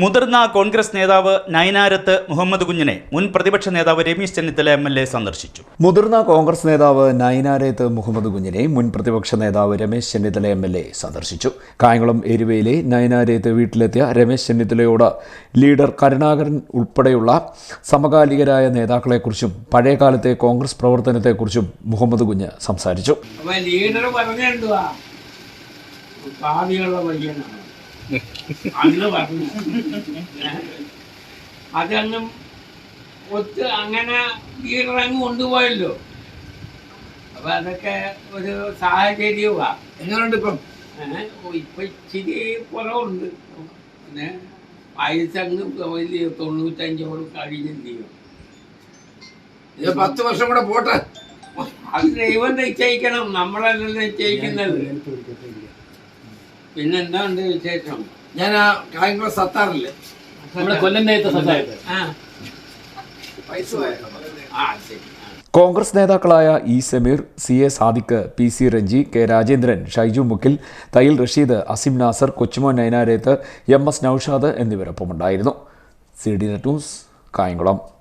മുതിർന്ന കോൺഗ്രസ് നേതാവ് നയനാരത്ത് മുഹമ്മദ് കുഞ്ഞിനെ മുൻ പ്രതിപക്ഷ നേതാവ് Ramesh Chennithala M L A സന്ദർശിച്ചു. മുതിർന്ന കോൺഗ്രസ് നേതാവ് നയനാരത്ത് മുഹമ്മദ് കുഞ്ഞിനെ മുൻ പ്രതിപക്ഷ നേതാവ് Ramesh Chennithala M L A സന്ദർശിച്ചു. കായംകുളം എരുവയിലെ നയനാരത്ത് വീട്ടിലെത്തിയ രമേശ് ചെന്നിത്തലയോട് ലീഡർ കരുണാകരൻ ഉൾപ്പെടെയുള്ള സമകാലികരായ നേതാക്കളെക്കുറിച്ചും പഴയകാലത്തെ കോൺഗ്രസ് പ്രവർത്തനത്തെക്കുറിച്ചും മുഹമ്മദ് കുഞ്ഞ് സംസാരിച്ചു. ലീഡർ പയ്യനാണ്. അന്ന് പറഞ്ഞു. അതങ്ങും ഒത്ത് അങ്ങനെ അങ്ങ് കൊണ്ടുപോയല്ലോ. അപ്പൊ അതൊക്കെ ഒരു സാഹചര്യമാ എങ്ങനെയുണ്ട് ഇപ്പം? ഇപ്പൊ ഇച്ചിരി കുറവുണ്ട്. പിന്നെ വയസ്സങ്ങ് വലിയ തൊണ്ണൂറ്റഞ്ചോട് കഴിഞ്ഞില്ലയോ ഇത് പത്ത് വർഷം കൂടെ പോട്ടെ. അത് ദൈവം നിശ്ചയിക്കണം. നമ്മളല്ലല്ലോ നിശ്ചയിക്കുന്നത്. പിന്നെന്താണ്ട് വിശേഷം? ഞാൻ ആ കായംകുളം സത്താറില്ലേ നമ്മുടെ കൊല്ലം നേരത്തെ സംസാരിച്ചത് ആ. പൈസ ആ ശരി. കോൺഗ്രസ് നേതാക്കളായ E Sameer C A Sadiq P C Ranji K Rajendran Shaiju Mukkil Thayyil Rasheed Asim Nasar Kochumon Nainareth M S Noushad എന്നിവരൊപ്പമുണ്ടായിരുന്നു. C D net news Kayamkulam.